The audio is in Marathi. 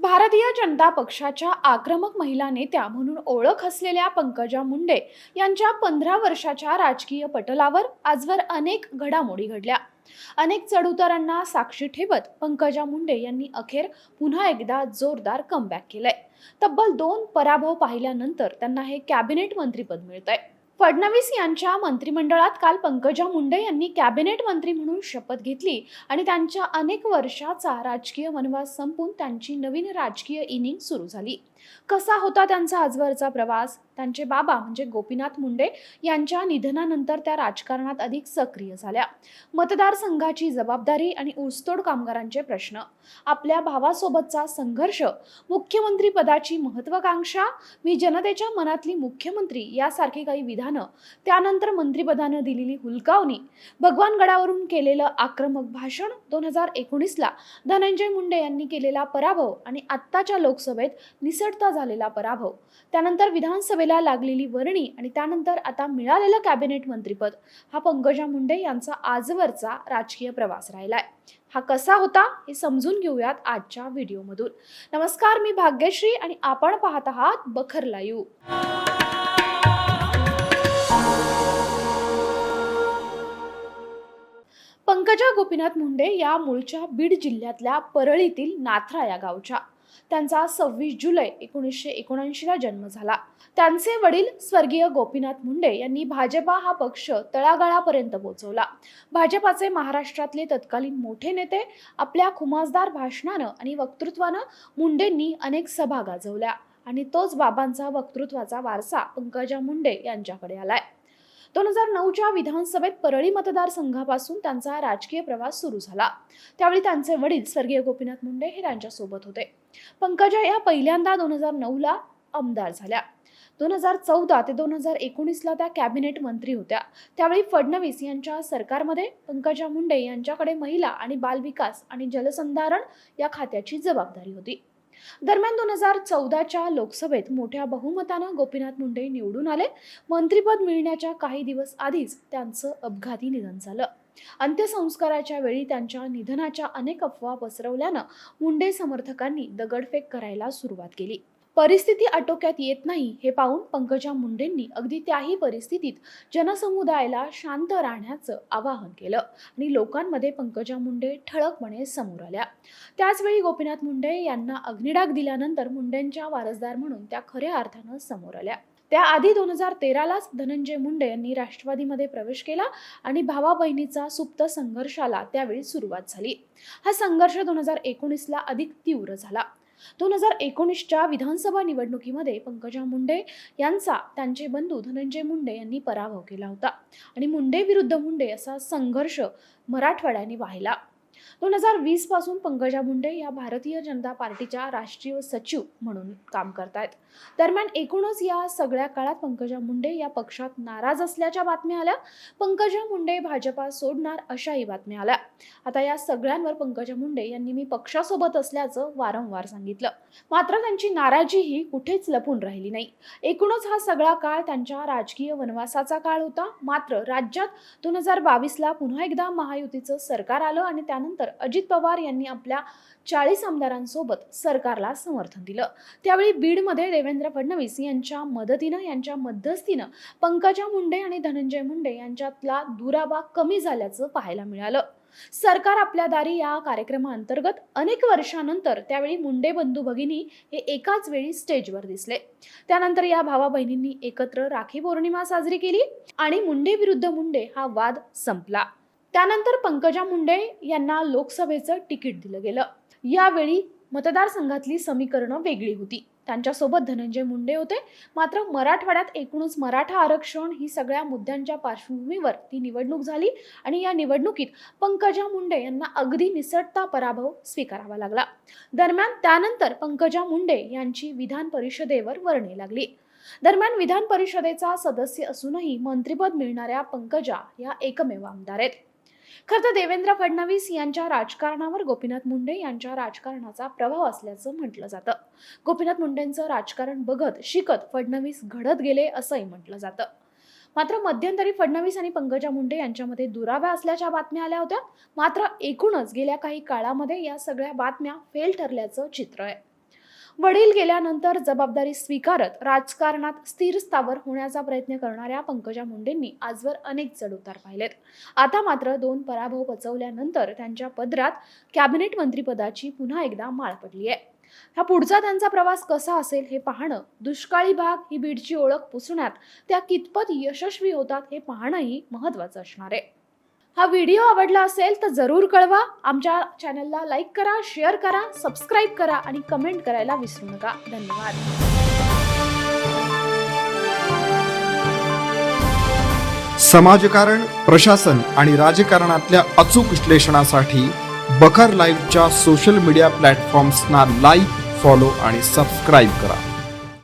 भारतीय जनता पक्षाच्या आक्रमक महिला नेत्या म्हणून ओळख असलेल्या पंकजा मुंडे यांच्या पंधरा वर्षाच्या राजकीय पटलावर आजवर अनेक घडामोडी घडल्या. अनेक चढउतारांना साक्षी ठेवत पंकजा मुंडे यांनी अखेर पुन्हा एकदा जोरदार कमबॅक केलंय. तब्बल दोन पराभव पाहिल्यानंतर त्यांना हे कॅबिनेट मंत्रीपद मिळतंय. फडणवीस यांच्या मंत्रिमंडळात काल पंकजा मुंडे यांनी कॅबिनेट मंत्री म्हणून शपथ घेतली आणि त्यांच्या अनेक वर्षाचा राजकीय वनवास संपून त्यांची नवीन राजकीय इनिंग सुरू झाली. कसा होता त्यांचा आजवरचा प्रवास? त्यांचे बाबा म्हणजे गोपीनाथ मुंडे यांच्या निधनानंतर त्या राजकारणात अधिक सक्रिय झाल्या. मतदारसंघाची जबाबदारी आणि ऊसतोड कामगारांचे प्रश्न. आपल्या भावासोबतचा संघर्ष मुख्यमंत्री पदाची महत्वाकांक्षा मी जनतेच्या मनातली मुख्यमंत्री यासारखी काही विधानं त्यानंतर मंत्रिपदानं दिलेली हुलकावणी भगवान गडावरून केलेलं आक्रमक भाषण दोन हजार एकोणीसला धनंजय मुंडे यांनी केलेला पराभव आणि आत्ताच्या लोकसभेत निसटता झालेला पराभव. त्यानंतर विधानसभेला लागलेली वर्णी आणि त्यानंतर आता मिळालेलं कॅबिनेट मंत्रीपद. हा पंकजा मुंडे यांचा आजवरचा राजकीय प्रवास राहिलाय. हा कसा होता हे समजून घेऊयात आजच्या व्हिडिओमधून. नमस्कार मी भाग्यश्री आणि आपण पाहत आहात बखर लाईव्ह. पंकजा गोपीनाथ मुंडे या मूळच्या बीड जिल्ह्यातल्या परळीतील नाथरा या गावच्या. त्यांचा सव्वीस जुलै एकोणीसशे एकोणऐंशीला जन्म झाला. त्यांचे वडील स्वर्गीय गोपीनाथ मुंडे यांनी भाजपा हा पक्ष तळागाळापर्यंत पोहोचवला. भाजपाचे महाराष्ट्रातले तत्कालीन मोठे नेते आपल्या खुमासदार भाषणानं आणि वक्तृत्वानं मुंडेंनी अनेक सभा गाजवल्या आणि तोच बाबांचा वक्तृत्वाचा वारसा पंकजा मुंडे यांच्याकडे आलाय. दोन हजार नऊच्या विधानसभेत परळी मतदारसंघापासून त्यांचा राजकीय प्रवास सुरू झाला. त्यावेळी त्यांचे वडील स्वर्गीय गोपीनाथ मुंडे हे त्यांच्यासोबत होते. पंकजा या पहिल्यांदा दोन हजार नऊला आमदार झाल्या. दोन हजार चौदा ते दोन हजार एकोणीसला त्या कॅबिनेट मंत्री होत्या. त्यावेळी फडणवीस यांच्या सरकारमध्ये पंकजा मुंडे यांच्याकडे महिला आणि बालविकास आणि जलसंधारण या खात्याची जबाबदारी होती. दरम्यान दोन हजार चौदाच्या लोकसभेत मोठ्या बहुमतानं गोपीनाथ मुंडे निवडून आले. मंत्रीपद मिळण्याच्या काही दिवस आधीच त्यांचं अपघाती निधन झालं. अंत्यसंस्काराच्या वेळी त्यांच्या निधनाच्या अनेक अफवा पसरवल्यानं मुंडे समर्थकांनी दगडफेक करायला सुरुवात केली. परिस्थिती आटोक्यात येत नाही हे पाहून पंकजा मुंडेंनी अगदी त्याही परिस्थितीत जनसमुदायाला शांत राहण्याचं आवाहन केलं आणि लोकांमध्ये पंकजा मुंडे ठळकपणे समोर आल्या. त्याचवेळी गोपीनाथ मुंडे यांना अग्निडाग दिल्यानंतर मुंडेंच्या वारसदार म्हणून त्या खऱ्या अर्थानं समोर आल्या. त्याआधी दोन हजार तेरालाच धनंजय मुंडे यांनी राष्ट्रवादीमध्ये प्रवेश केला आणि भावा बहिणीचा सुप्त संघर्षाला त्यावेळी सुरुवात झाली. हा संघर्ष दोन हजार एकोणीसला अधिक तीव्र झाला. दोन हजार एकोणीसच्या विधानसभा निवडणुकीमध्ये पंकजा मुंडे यांचा त्यांचे बंधू धनंजय मुंडे यांनी पराभव केला होता. आणि मुंडे विरुद्ध मुंडे असा संघर्ष मराठवाड्याने वाहिला. दोन हजार वीसपासून पंकजा मुंडे या भारतीय जनता पार्टीच्या राष्ट्रीय सचिव म्हणून काम करतायत. दरम्यान एकूणच या सगळ्या काळात पंकजा मुंडे या पक्षात नाराज असल्याच्या बातम्या आल्या. पंकजा मुंडे भाजपा सोडणार अशाही बातम्या आल्या. आता या सगळ्यांवर पंकजा मुंडे यांनी मी पक्षासोबत असल्याचं वारंवार सांगितलं. मात्र त्यांची नाराजी ही कुठेच लपून राहिली नाही. एकूणच हा सगळा काळ त्यांच्या राजकीय वनवासाचा काळ होता. मात्र राज्यात दोन हजार बावीसला पुन्हा एकदा महायुतीचं सरकार आलं आणि त्यानंतर अजित पवार यांनी आपल्या चाळीस आमदारांसोबत सरकारला समर्थन दिलं. त्यावेळी बीडमध्ये देवेंद्र फडणवीस यांच्या मदतीनं यांच्या मध्यस्थीनं पंकजा मुंडे आणि धनंजय मुंडे यांच्यातला दुराबा कमी झाल्याचं पाहायला मिळालं. सरकार आपल्या दारी या कार्यक्रमाअंतर्गत अनेक वर्षानंतर त्यावेळी मुंडे बंधू भगिनी हे एकाच वेळी स्टेजवर दिसले. त्यानंतर या भावा बहिणींनी एकत्र राखी पौर्णिमा साजरी केली आणि मुंडे विरुद्ध मुंडे हा वाद संपला. त्यानंतर पंकजा मुंडे यांना लोकसभेचं तिकीट दिलं गेलं. यावेळी मतदारसंघातली समीकरणं वेगळी होती. त्यांच्यासोबत धनंजय मुंडे होते. मात्र मराठवाड्यात एकूणच मराठा आरक्षण ही सगळ्या मुद्द्यांच्या पार्श्वभूमीवर ती निवडणूक झाली आणि या निवडणुकीत पंकजा मुंडे यांना अगदी निसटता पराभव स्वीकारावा लागला. दरम्यान त्यानंतर पंकजा मुंडे यांची विधान परिषदेवर वर्णी लागली. दरम्यान विधान परिषदेचा सदस्य असूनही मंत्रिपद मिळणाऱ्या पंकजा या एकमेव आमदार आहेत. खरं तर देवेंद्र फडणवीस यांच्या राजकारणावर गोपीनाथ मुंडे यांच्या राजकारणाचा प्रभाव असल्याचं म्हटलं जातं. गोपीनाथ मुंडेंचं राजकारण बघत शिकत फडणवीस घडत गेले असंही म्हटलं जातं. मात्र मध्यंतरी फडणवीस आणि पंकजा मुंडे यांच्यामध्ये दुराव्या असल्याच्या बातम्या आल्या होत्या. मात्र एकूणच गेल्या काही काळामध्ये या सगळ्या बातम्या फेल ठरल्याचं चित्र आहे. वडील गेल्यानंतर जबाबदारी स्वीकारत राजकारणात स्थिर स्थावर होण्याचा प्रयत्न करणाऱ्या पंकजा मुंडेंनी आजवर अनेक चढउतार पाहिलेत. आता मात्र दोन पराभव पचवल्यानंतर त्यांच्या पदरात कॅबिनेट मंत्रीपदाची पुन्हा एकदा माळ पडली आहे. हा पुढचा त्यांचा प्रवास कसा असेल हे पाहणं दुष्काळी भाग ही बीडची ओळख पुसण्यात त्या कितपत यशस्वी होतात हे पाहणंही महत्त्वाचं असणार आहे. हा व्हिडिओ आवडला असेल तर जरूर कळवा. आमच्या चॅनलला लाईक करा शेअर करा सबस्क्राईब करा आणि कमेंट करायला विसरू नका. धन्यवाद. समाजकारण प्रशासन आणि राजकारणातल्या अचूक विश्लेषणासाठी बखर लाईव्हच्या सोशल मीडिया प्लॅटफॉर्म्सना लाईक फॉलो आणि सबस्क्राईब करा.